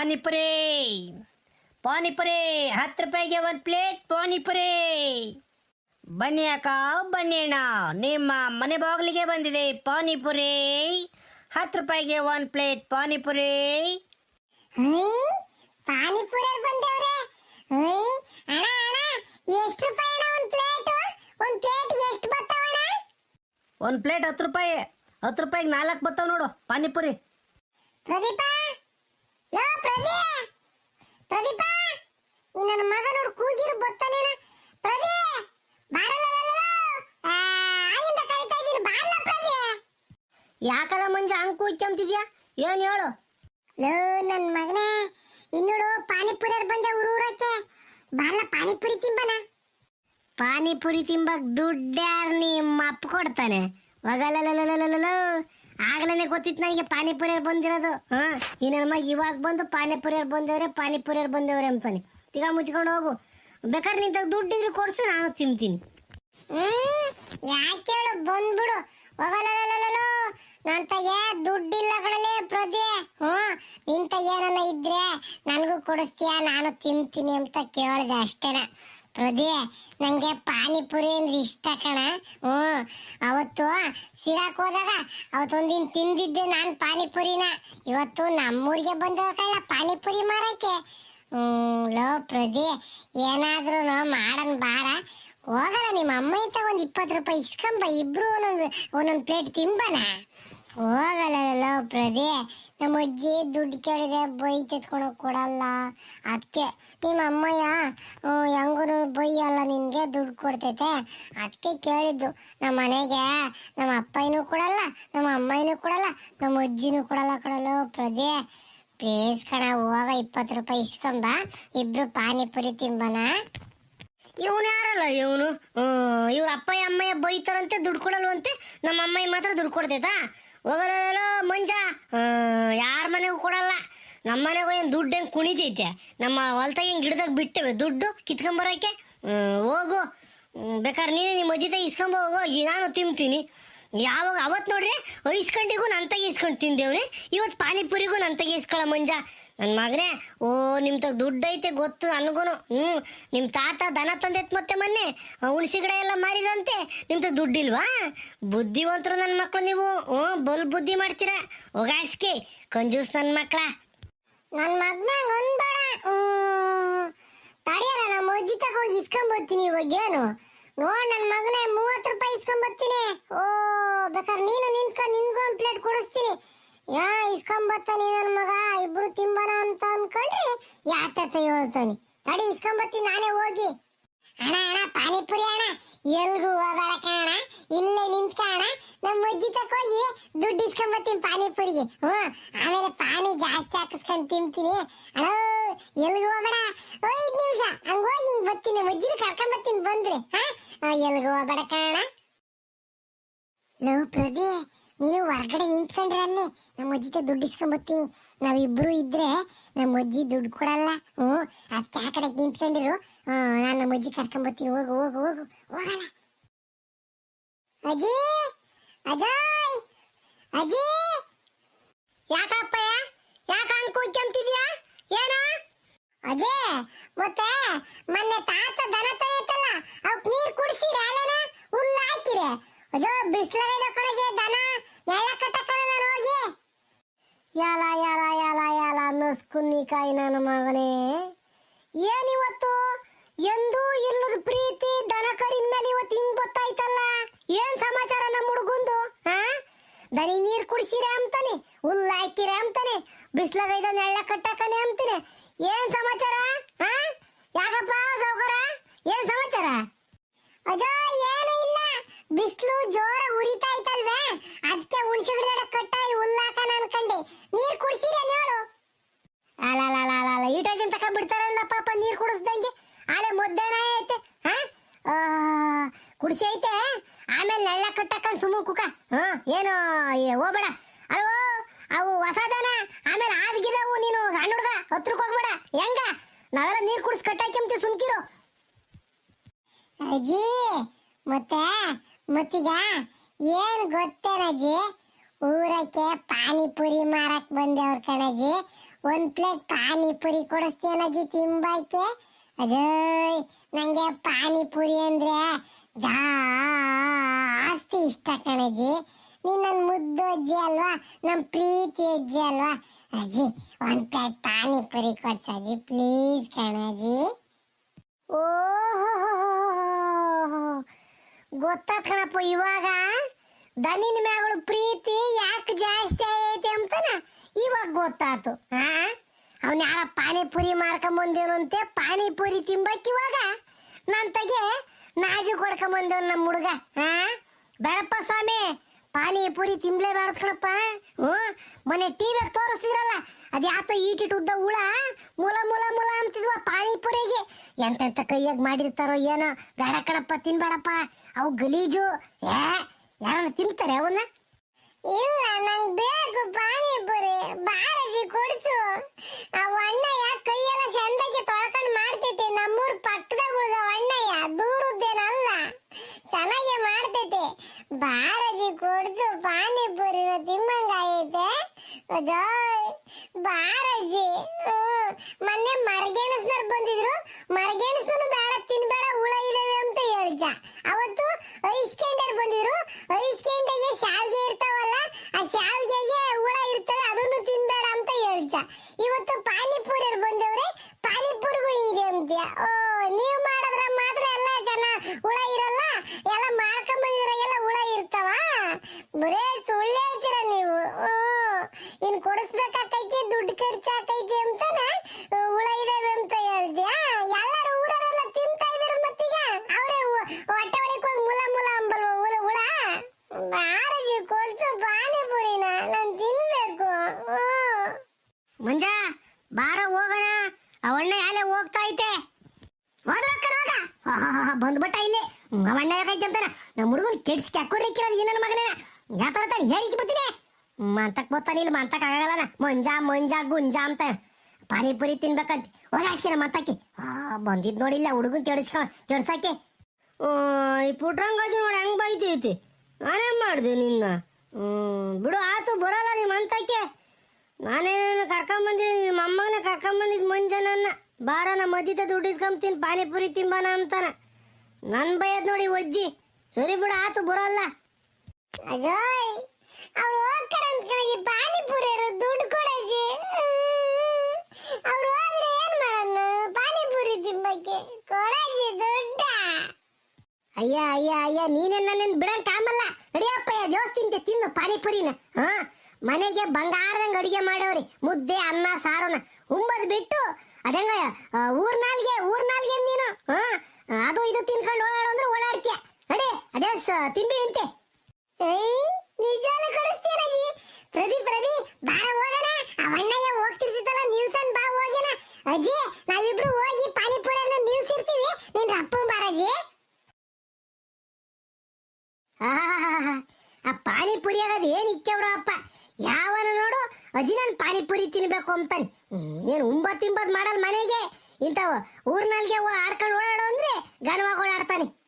ಪಾನಿಪುರಿ. ಪಾನಿಪುರಿ ಹತ್ತು ರೂಪಾಯಿಗೆ ಒಂದು ಪ್ಲೇಟ್ ಪಾನಿಪುರಿ. ಬನ್ನಿ ಅಕ್ಕ ಬನ್ನಿ ಅಣ್ಣ. ನಿಮ್ಮ ಮನೆ ಬಾಗಿಲಿಗೆ ಬಂದಿದೆ ಪಾನಿಪುರಿ. ಹತ್ತು ರೂಪಾಯಿಗೆ ಒಂದು ಪ್ಲೇಟ್ ಪಾನಿಪುರಿ. ಪಾನಿಪುರಿ ಬಂದವ್ರೆ. ಅಣ್ಣ ಅಣ್ಣ ಎಷ್ಟು ರೂಪಾಯಿ ಒಂದು ಪ್ಲೇಟ್? ಒಂದು ಪ್ಲೇಟ್ ಎಷ್ಟು ಒಂದು ಪ್ಲೇಟ್ ಹತ್ತು ರೂಪಾಯಿ ಹತ್ತು ರೂಪಾಯಿಗೆ ನಾಲ್ಕು ಬರ್ತಾವ ನೋಡು ಪಾನಿಪುರಿ. ಪ್ರದೀಪ ಪ್ರದೀಪ! ಈ ನನ್ನ ಮಗ ನೋಡು ಕೂಗಿರು ಬತ್ತಾನೇನ ಪ್ರದೀ ಬಾರಲ್ಲ ಕರಿತಾ ಇದ್ದೀನಿ ಬಾರಲ್ಲ ಪ್ರದೀ ಯಾಕಲ್ಲ ಮಂಜ ಹಂಗೆ ಕೂಗ್ಕೊಂತಿದ್ಯಾ? ಏನ್ ಹೇಳು? ಲೋ ನನ್ನ ಮಗನೇ ಇನ್ನೋಡು ಪಾನಿಪುರಿ ಬಂದೆ ಊರೂರಕ್ಕೆ ಬಾರಲ್ಲ ಪಾನಿಪುರಿ ತಿಂಬನ? ಪಾನಿಪುರಿ ತಿಂಬಕ್ ದುಡ್ಡ್ಯಾರ್ ನಿಮ್ಮ ಅಪ್ಪ ಕೊಡ್ತಾನೆ? ಹೋಗಲ್ಲಲ್ಲಲ್ಲಲ್ಲಲ್ಲೋ ಆಗ್ಲೇ ಗೊತ್ತಿತ್ತು ನನಗೆ ಪಾನಿಪುರಿಯರ್ ಬಂದಿರೋದು. ಹಾ ಈ ಇವಾಗ ಬಂದು ಪಾನಿಪುರಿಯರ್ ಬಂದವ್ರೆ ಪಾನಿಪುರಿಯರ್ ಬಂದವ್ರೆ ಅಂತಾನೆ. ಈಗ ಮುಚ್ಕೊಂಡು ಹೋಗು. ಬೇಕಾದ್ರೆ ನಿಂತಾಗ ದುಡ್ಡಿದ್ರು ಕೊಡ್ಸು, ನಾನು ತಿಂತೀನಿ. ಯಾಕೆ ಹೇಳು, ಬಂದ್ಬಿಡು. ಹೋಗಲ್ಲಲ್ಲಲ್ಲಲ್ಲೋ ನನ್ನ ತಗೆ ದುಡ್ಡಿಲ್ಲ ಕಡಲೆ ಪ್ರಜೆ ಹ್ಮ್ ನಿಂತ ಏನನ್ನ ಇದ್ರೆ ನನಗೂ ಕೊಡಿಸ್ತೀಯ, ನಾನು ತಿಂತೀನಿ ಅಂತ ಕೇಳಿದೆ ಅಷ್ಟೇನ. ಪ್ರದಿ ನಂಗೆ ಪಾನಿಪುರಿ ಅಂದ್ರೆ ಇಷ್ಟ ಕಣ. ಹ್ಮ್ ಅವತ್ತು ಸಿರಾಕ್ ಹೋದಾಗ ಅವತ್ತೊಂದಿನ ತಿಂದಿದ್ದೆ ನಾನು ಪಾನಿಪುರಿನ. ಇವತ್ತು ನಮ್ಮೂರಿಗೆ ಬಂದ ಕಣ ಪಾನಿಪುರಿ ಮಾರಕ್ಕೆ ಹ್ಞೂ, ಲೋ ಪ್ರದಿ ಏನಾದ್ರೂ ಮಾಡನ್ ಬಾರ. ಹೋಗಲ್ಲ, ನಿಮ್ಮ ಅಮ್ಮ ಇಂತ ಒಂದು ಇಪ್ಪತ್ತು ರೂಪಾಯಿ ಇಸ್ಕೊಂಬ, ಇಬ್ರು ಒಂದೊಂದು ಒಂದೊಂದು ಪ್ಲೇಟ್ ತಿಂಬನ? ಹೋಗಲ್ಲ ಪ್ರದಿ. ನಮ್ಮ ಅಜ್ಜಿ ದುಡ್ಡು ಕೇಳಿದ್ರೆ ಬೈ ತೆತ್ಕೊಳಕ್ ಕೊಡಲ್ಲ. ಅದಕ್ಕೆ ನಿಮ್ಮ ಅಮ್ಮಯ್ಯ ಹೆಂಗೂ ಬೈಯಲ್ಲ ನಿನಗೆ ದುಡ್ಡು ಕೊಡ್ತೈತೆ. ಅದಕ್ಕೆ ಕೇಳಿದ್ದು ನಮ್ಮ ಮನೆಗೆ ನಮ್ಮ ಅಪ್ಪಯ್ಯನೂ ಕೊಡಲ್ಲ, ನಮ್ಮ ಅಮ್ಮಯ್ಯನೂ ಕೊಡಲ್ಲ, ನಮ್ಮ ಅಜ್ಜಿನೂ ಕೊಡಲ್ಲ ಕೊಡಲು ಪ್ರಜೆ. ಪ್ಲೀಸ್ ಕಣ, ಹೋಗ ಇಪ್ಪತ್ತು ರೂಪಾಯಿ ಇಸ್ಕೊಂಬ, ಇಬ್ರು ಪಾನಿಪುರಿ ತಿಂಬನ. ಇವನು ಯಾರಲ್ಲ ಇವನು? ಇವ್ರ ಅಪ್ಪಯ್ಯ, ಅಮ್ಮಯ್ಯ ಬೈತಾರಂತೆ, ದುಡ್ಡು ಕೊಡಲ್ವಂತೆ, ನಮ್ಮ ಅಮ್ಮಯ್ಯ ಮಾತ್ರ ದುಡ್ಡು ಕೊಡ್ತೈತಾ? ಹೋಗಲ್ಲ ಮಂಜ. ಯಾರ ಮನೆಗೂ ಕೊಡಲ್ಲ. ನಮ್ಮ ಮನೆಗೂ ಏನು ದುಡ್ಡು ಹೆಂಗೆ ಕುಣಿತೈತೆ ನಮ್ಮ ಹೊಲ್ತಾಗ ಹಿಂಗೆ ಗಿಡದಾಗ ಬಿಟ್ಟವೆ. ದುಡ್ಡು ಕಿತ್ಕೊಂಬರೋಕೆ ಹೋಗು. ಬೇಕಾದ್ರೆ ನೀನು ನಿಮ್ಮ ಅಜ್ಜಿ ತಾಗಿ ಇಸ್ಕೊಂಬ ಹೋಗು. ನಾನು ತಿಂತೀನಿ. ಯಾವಾಗ ಅವತ್ತು ನೋಡ್ರಿ, ಐಸ್ಕಂಡಿಗೂ ನನ್ನ ತಾಗಿ ಇಸ್ಕೊಂಡು ತಿಂದೇವ್ರಿ. ಇವತ್ತು ಪಾನಿಪುರಿಗೂ ನನ್ನ ತಾಗಿ ಇಸ್ಕೊಳ್ಳೋ ಮಂಜ. ನನ್ನ ಮಗನೇ, ಓ ನಿಮ್ಮ ತಗ ದುಡ್ಡು ಐತೆ ಗೊತ್ತು ನನಗೂ ಹ್ಞೂ ನಿಮ್ಮ ತಾತ ದನ ತಂದೈತೆ ಮತ್ತೆ ಮೊನ್ನೆ ಹುಣಸಿ ಗಿಡ ಎಲ್ಲ ಮಾರಿದಂತೆ ನಿಮ್ದಾಗ ದುಡ್ಡಿಲ್ವಾ ಬುದ್ಧಿವಂತರು ನನ್ನ ಮಕ್ಕಳು ನೀವು, ಹ್ಞೂ ಬಲ್ ಬುದ್ಧಿ ಮಾಡ್ತೀರಾ. ಹೋಗಾಸ್ಕಿ ಕಂಜೂಸ್ ನನ್ನ ಮಕ್ಕಳ ನನ್ ಮಗ್ನ ಒಂದ್ಬೇಡ ತಡಿಯಲ್ಲ ನಮ್ಮ ಅಜ್ಜಿ ಹೋಗಿ ಇಸ್ಕೊಂಬರ್ತೀನಿ ಇವಾಗ ಏನು. ನೋಡ್ ನನ್ನ ಮಗನೇ, ಮೂವತ್ತು ರೂಪಾಯಿ ಇಸ್ಕೊಂಬರ್ತೀನಿ. ಓ, ಬೇಕಾದ್ರೆ ನೀನು ನಿಂತ್ಕೊಂಡು ನಿನ್ಗೂ ಪ್ಲೇಟ್ ಕೊಡಿಸ್ತೀನಿ. ಯಾ ಇಸ್ಕೊಂಬತ್ತಾನೆ ನನ್ನ ಮಗ, ಇಬ್ರು ತಿಂಬನ ಅಂತ ಅನ್ಕೊಂಡ್ರಿ ಯಾತತ್ತ ಹೇಳ್ತಾನೆ. ತಡಿ ಇಸ್ಕೊಂಬತ್ತೀನಿ ನಾನೇ ಹೋಗಿ. ಅಣ್ಣ ಅಣ್ಣ, ಪಾನಿಪುರಿ ಅಣ್ಣ. ಎಲ್ಗೂ ಹೋಗಲ್ಲ ಕಣ ಇಲ್ಲೇ ನಿಂತ್ಕಣ ನಮ್ಮ ಅಜ್ಜಿ ಹೋಗಿ ದುಡ್ಡು ಇಸ್ಕೊಂಬತ್ತೀನಿ ಪಾನಿಪುರಿಗೆ. ಹ್ಞೂ, ಆಮೇಲೆ ಪಾನಿ ಜಾಸ್ತಿ ಹಾಕಿಸ್ಕೊಂಡು ತಿಂತೀನಿ. ಅಣ್ಣ, ಎಲ್ಗೂ ಹೋಗಬೇಡ. ಐದು ನಿಮಿಷ. ಹಂಗ ಹೋಗಿ ಬರ್ತೀನಿ. ನಮ್ಮ ಅಜ್ಜಿನ ಕರ್ಕೊಂಬತ್ತೀನಿ ಬಂದ್ರೆ. ಹಾ ಎಲ್ಗೂ ಹೋಗಬೇಡ ಕಣ ಲವ್ ಪ್ರದಿ ನೀನು ಹೊರಗಡೆ ನಿಂತ್ಕೊಂಡ್ರೆ ಅಲ್ಲಿ ನಮ್ಮ ಅಜ್ಜಿ ದುಡ್ಡು ಇಸ್ಕೊಂಬರ್ತೀನಿ ನಾವಿಬ್ರು ಇದ್ರೆ ನಮ್ಮ ಅಜ್ಜಿ ದುಡ್ಡು ಕೊಡಲ್ಲ. ಹ್ಞೂ ಅದಕ್ಕೆ ಆ ಕಡೆ ನಿಂತ್ಕೊಂಡಿರು. ನಾನು ನಮ್ಮ ಅಜ್ಜಿ ಕರ್ಕೊಂಬರ್ತೀನಿ ಹೋಗು ಹೋಗು ಹೋಗು. ಹೋಗಲ್ಲ. ಅಜ್ಜಿ, ಅಜಯ್, ಅಜ್ಜಿ. ಯಾಕಪ್ಪಯ್ಯ ಯಾಕ ಹಂಗೆ ಏನ? ಅಜಯ್, ಮತ್ತೆ ಮೊನ್ನೆ ತಾತ ದನ ತಂದೈತಲ್ಲ ಅವಕ್ ನೀರ್ ಕುಡಿಸಿ ರಾಲನ ಹುಲ್ಲು ಹಾಕಿರೆ ಅಜೋ ಬಿಸ್ಲಾಗೈದ ಕಡೆಗೆ ದನ. ನೆಲ ಕಟ್ಟಕರ ನಾನು ಹೋಗಿ? ಯಾಲ ಯಾಲ ಯಾಲ ಯಾಲ ನಸ್ಕುನ್ನಿಕಾಯಿ ನನ್ನ ಮಗನೇ. ಏನಿವತ್ತು ಎಂದೂ ಇಲ್ಲದ ಪ್ರೀತಿ, ದನ ಕರಿನ ಮೇಲೆ ಇವತ್ತು ಹಿಂಗ್ ಗೊತ್ತಾಯ್ತಲ್ಲ? ಏನ್ ಸಮಾಚಾರ ನಮ್ಮ ಹುಡುಗಂದು ಹಾ ದನಿ ನೀರ್ ಕುಡಿಸಿರ ಅಂತಾನೆ, ಹುಲ್ಲ ಹಾಕಿರ ಅಂತಾನೆ ಬಿಸ್ಲಾಗೈದ ನೆಳ್ಳ ಕಟ್ಟಕನೆ ಅಂತಾನೆ. ಏನ್ ಸಮಾಚಾರ ಹಾ ಯಾಕಪ್ಪ ಸೌಕರ ಏನ್ ಸಮಾಚಾರ? ಅಜ, ಏನು ಇಲ್ಲ. ಬಿಸ್ಲು ಜೋರ ಉರಿತಾ ಐತಲ್ವೇ ಅದಕ್ಕೆ ಹುಣ್ಸೆ ಗಿಡದ ಕಟ್ಟಾಯಿ ಹುಲ್ಲು ಹಾಕಣ ಅನ್ಕಂಡೆ ನೀರ್ ಕುಡಿಸಿರ ನೋಡು. ಅಲ್ಲ ಈಟಾಗಿನ ತಕ ಬಿಡ್ತಾರಲ್ಲ ಪಾಪ ನೀರ್ ಕುಡಿಸ್ದಂಗೆ. ಆಲೆ ಮುದ್ದೆನ ಐತೆ ಹಾ? ಕುಡಿಸಿ ಐತೆ ಆಮೇಲೆ ನೆಳ್ಳ ಕಟ್ಟಕ್ಕಂಡ್ ಸುಮ್ಮ ಕುಕ. ಹಾ, ಏನು ಹೋಗ್ಬೇಡ. ಅಲ್ವೋ ಅವು ಹೊಸದನ? ಆಮೇಲೆ ಆದ್ಗಿದವು ನೀನು ಸಣ್ಣ ಹುಡುಗ ಹತ್ರಕ್ಕೆ ಹೋಗ್ಬೇಡ. ಹೆಂಗ? ನಾವೆಲ್ಲ ನೀರ್ ಕುಡಿಸ್ ಕಟ್ಟಾಕಿ ಸುಮ್ಕಿರು. ಅಜ್ಜಿ, ಮತ್ತೆ, ಮತ್ತೀಗ ಏನ್ ಗೊತ್ತೇನಜ್ಜಿ ಊರಕ್ಕೆ ಪಾನಿಪುರಿ ಮಾರಕ್ ಬಂದೇವ್ರ ಕಣಜಿ. ಒಂದ್ ಪ್ಲೇಟ್ ಪಾನಿಪುರಿ ಕೊಡಿಸ್ತೇನಜ್ಜಿ ತಿಂಬಾಕೆ? ಅಜಯ್, ನಂಗೆ ಪಾನಿಪುರಿ ಅಂದ್ರೆ ಜಾಸ್ತಿ ಇಷ್ಟ ಕಣಜ್ಜಿ ನೀನ್ ನನ್ ಮುದ್ದು ಅಜ್ಜಿ ಅಲ್ವಾ? ನಮ್ ಪ್ರೀತಿ ಅಜ್ಜಿ ಅಲ್ವಾ? ಅಜ್ಜಿ, ಒಂದ್ ಪ್ಲೇಟ್ ಪಾನಿಪುರಿ ಕೊಡ್ಸಜ್ಜಿ ಪ್ಲೀಸ್ ಕಣಜ್ಜಿ ಓಹೋ, ಗೊತ್ತಾತ್ ಕಣಪ್ಪ ಇವಾಗ. ದನಿನ ಮ್ಯಾಗಳು ಪ್ರೀತಿ ಯಾಕೆ ಜಾಸ್ತಿ ಆಗೈತೆ ಅಂತನ ಇವಾಗ ಗೊತ್ತಾತು. ಹಾ ಅವ್ನ ಯಾರ ಪಾನಿಪುರಿ ಮಾರ್ಕೊಂಬಂದೇನು ಪಾನಿಪುರಿ ತಿಂಬಕ್ ಇವಾಗ. ನನ್ ತಗೆ ನಾಜು ಕೊಡ್ಕೊಂಬಂದೇವ್ ನಮ್ಮ ಹುಡುಗ? ಹಾ ಬೇಡಪ್ಪ ಸ್ವಾಮಿ, ಪಾನಿಪುರಿ ತಿಂಬಲೇ ಕಣಪ್ಪ. ಹ್ಞೂ ಮೊನ್ನೆ ಟಿವಿಯಾಗ ತೋರಿಸ್ತಿದ್ರಲ್ಲ ಅದ್ಯಾತ ಈಟಿಟ್ ಉದ್ದ ಹುಳ, ಮುಲ ಮುಲ ಮುಲ ಅಂತಿದ್ವ ಪಾನಿಪುರಿಗೆ. ಎಂತೆಂತ ಕೈಯಾಗ ಮಾಡಿರ್ತಾರೋ ಏನೋ. ಬೇಡ ಕಣಪ್ಪ, ತಿನ್ಬೇಡಪ್ಪ. ಅವು ಗಲೀಜು. ಏ ಯಾರನ್ನ ತಿಂತಾರೆ ಅವನ್ನ? ಇಲ್ಲ, ನಂಗೆ ಬೇಕು ಪಾನಿಪುರಿ. ಬಾರಜಿ ಕೊಡಿಸು. ಅವ ಅಣ್ಣಯ್ಯ ಕೈಯೆಲ್ಲ ಚಂದಕ್ಕೆ ತೊಳ್ಕೊಂಡು ಮಾಡ್ತೈತೆ. ನಮ್ಮೂರ್ ಪಕ್ಕದಾಗ ಉಳಿದ ಅಣ್ಣಯ್ಯ. ದೂರದ್ದೇನಲ್ಲ ಚೆನ್ನಾಗಿ ಮಾಡ್ತೈತೆ. ಬಾರಜಿ ಕೊಡಿಸು, ಪಾನಿಪುರಿನ ತಿಮ್ಮಂಗಾಯೈತೆ ಅಜಯ್ ಬಾರಜಿ. ಮೊನ್ನೆ ಮರಗೆಣಸ್ನವ್ರು ಬಂದಿದ್ರು. ಮರಗೆಣಸನ್ನು ಬೇಡ ತಿನ್ಬೇಡ ಹುಳ ಇದಾವೆ ಅಂತ ಹೇಳ್ಜ ಅವತ್ತು ಐಸ್ಕೆಂಡರ್ ಬಂದಿದ್ರು ಐಸ್ಕೆಂಡಿಗೆ ಶಾವಿಗೆ ಇರ್ತಾವಲ್ಲ ಆ ಶಾವಿಗೆಗೆ ಹುಳ ಇರ್ತವೆ ಅದನ್ನು ತಿನ್ಬೇಡ ಅಂತ ಹೇಳ್ಜ ಇವತ್ತು ಪಾನಿಪುರಿ ಬಂದವ್ರೆ ಪಾನಿಪುರಿಗೂ ಹಿಂಗೆ ಅಂತೀಯ ಓ ನೀವು ಮಾಡಿದ್ರೆ ಮಾತ್ರ ಎಲ್ಲ ಜನ ಹುಳ ಇರಲ್ಲ ಎಲ್ಲ ಮಾರ್ಕೊಂಡ್ ಬಂದಿರೋ ಎಲ್ಲ ಹುಳ ಇರ್ತಾವ ಬರೇ ಸುಳ್ಳು ಹೇಳ್ತೀರ ನೀವು ಹ್ಮ್. ಇನ್ ಕೊಡಿಸ್ಬೇಕಾಕೈತಿ ದುಡ್ಡು ಖರ್ಚಾಕೈತಿ ಅಂತಾನ ಹುಳ ಇದಾವೆ ಅಂತ ಹೇಳ್ದ್ಯಾ ಎಲ್ಲರೂ ಊರರೆಲ್ಲ ತಿಂತಾ ಇದಾರೆ ಮತ್ತೀಗ ಅವ್ರೆ ಹೊಟ್ಟೆ ಒಳಗೆ ಹೋಗಿ ಮುಲ ಮುಲ ಅಂಬಲ್ವ ಹುಳ ಹುಳ ಬಾರಜಿ ಕೊಡ್ಸು ಪಾನಿಪುರಿನ ನಾನ್ ತಿನ್ಬೇಕು ಹ್ಮ್. ಮಂಜ ಬಾರ ಹೋಗೋಣ ಅವಣ್ಣ ಯಾಲೆ ಹೋಗ್ತಾ ಐತೆ. ಬಂದ್ಬಿಟ್ಟ ಇಲ್ಲಿ. ಅವಣ್ಣ ಯಾಕೈತೆ ಅಂತಾನ. ನಮ್ಮ ಹುಡುಗನ್ ಕೆಡ್ಸಿ ಕೆಕ್ಕೋರಿಕ್ಕಿರೋದು ಈ ನನ್ನ ಮಗನೇ. ಯಾತರ ತಾನೆ ಹೇಳಿಕ್ ಬಿಡ್ತೀನಿ ಮಂತಕ್ ಬರ್ತಾನೆ ಇಲ್ಲಿ, ಮಂತಕ್ ಆಗಲ್ಲ ಮಂಜ ಮಂಜ, ಗುಂಜ ಅಂತ. ಪಾನಿಪುರಿ ತಿನ್ಬೇಕಂತ. ಹೋಗಿ ಹಾಕ್ಸಿರ ಮಂತಕ್ಕೆ. ಬಂದಿದ್ ನೋಡಿಲ್ಲ ಹುಡುಗನ್ ಕೆಡಿಸ್ಕ ಕೆಡ್ಸಕ್ಕೆ ಈ ಪುಟ್ರಂಗಾಜು ನೋಡಿ, ಹೆಂಗ್ ಬೈತೈತಿ. ನಾನೇನ್ ಮಾಡ್ದೆ ನಿನ್ನ? ಬಿಡು, ಆತು, ಬರಲ್ಲ ನಿಮ್ಮ ಅಂತಕ್ಕೆ ನಾನೇನು ಕರ್ಕೊಂಬಂದಿದ್ದೀನಿ ನಿಮ್ಮ ಅಮ್ಮನ ಕರ್ಕೊಂಬಂದಿದ್ದು ಮುಂಜಾನನ್ನ ಬಾರ ನಮ್ಮ ಅಜ್ಜಿತ ದುಡ್ಡು ಇಸ್ಕೊಂತೀನಿ ಪಾನಿಪುರಿ ತಿಂಬಾನ ಅಂತಾನ. ನನ್ ಬೈಯದ್ ನೋಡಿ ಒಜ್ಜಿ. ಸರಿ ಬಿಡು ಆತು ಬರಲ್ಲ. ಅಜೋಯ್ ಅವ್ರು ಹೋಗ್ತಾರೆ ಅಂದ್ಕೊಳ್ಳಿ ಪಾನಿಪುರಿ ದುಡ್ಡು ಕೊಡಜಿ ಅವ್ರು ಹೋದ್ರೆ ಏನ್ ಮಾಡೋಣ ಪಾನಿಪುರಿ ತಿಂಬಕ್ಕೆ ಕೊಡಜಿ ದುಡ್ಡ. ಅಯ್ಯ ಅಯ್ಯ ಅಯ್ಯ ನೀನೇ ನನ್ನ ಬಿಡಂಗ್ ಕಾಮಲ್ಲ. ನಡಿಯಪ್ಪಯ್ಯ ದೇವಸ್ ತಿಂತೆ ತಿನ್ನು ಪಾನಿಪುರಿನ. ಹಾ? ಮನೆಗೆ ಬಂಗಾರದಂಗ ಅಡಿಗೆ ಮಾಡೋರಿ ಮುದ್ದೆ, ಅನ್ನ ಸಾರನ ಉಂಬದ್ ಬಿಟ್ಟು ಅದಂಗ ಊರ್ನಾಲ್ಗೆ ಊರ್ನಾಲ್ಗೆ ನೀನು? ಹಾ, ಅದು ಇದು ತಿನ್ಕೊಂಡು ಓಡಾಡು ಅಂದ್ರೆ ಓಡಾಡ್ತೀಯ? ಅಡಿ ಅದೇ ತಿಂಬಿ ಅಂತೆ. ನಿಜಾಲ ಕೊಡಿಸ್ತೀರಜಿ ಪ್ರದಿ ಪ್ರದಿ ಬಾರ ಹೋಗೋಣ. ಅವಣ್ಣಯ್ಯ ಹೋಗ್ತಿರ್ತಿತ್ತಲ್ಲ, ನಿಲ್ಸನ್ ಬಾ ಹೋಗೋಣ. ಅಜ್ಜಿ, ನಾವಿಬ್ರು ಹೋಗಿ ಪಾನಿಪುರಿಯನ್ನ ನಿಲ್ಸಿರ್ತೀವಿ. ನಿನ್ ಅಪ್ಪ ಬಾರಜಿ ಆಹಾಹಾಹಾ. ಆ ಪಾನಿಪುರಿ ಆಗೋದು ಏನ್ ಇಕ್ಕವ್ರ ಅಪ್ಪ ಯಾವನ ನೋಡು? ಅಜ್ಜಿ ನಾನು ಪಾನಿಪುರಿ ತಿನ್ಬೇಕು ಅಂತಾನೆ. ನೀನು ಉಂಬತ್ ತಿಂಬತ್ ಮಾಡಲ್ ಮನೆಗೆ. ಇಂಥವು ಊರ್ನಲ್ಗೆ ಆಡ್ಕೊಂಡು ಓಡಾಡು ಅಂದ್ರೆ ಗನವಾಗಿ ಓಡಾಡ್ತಾನೆ.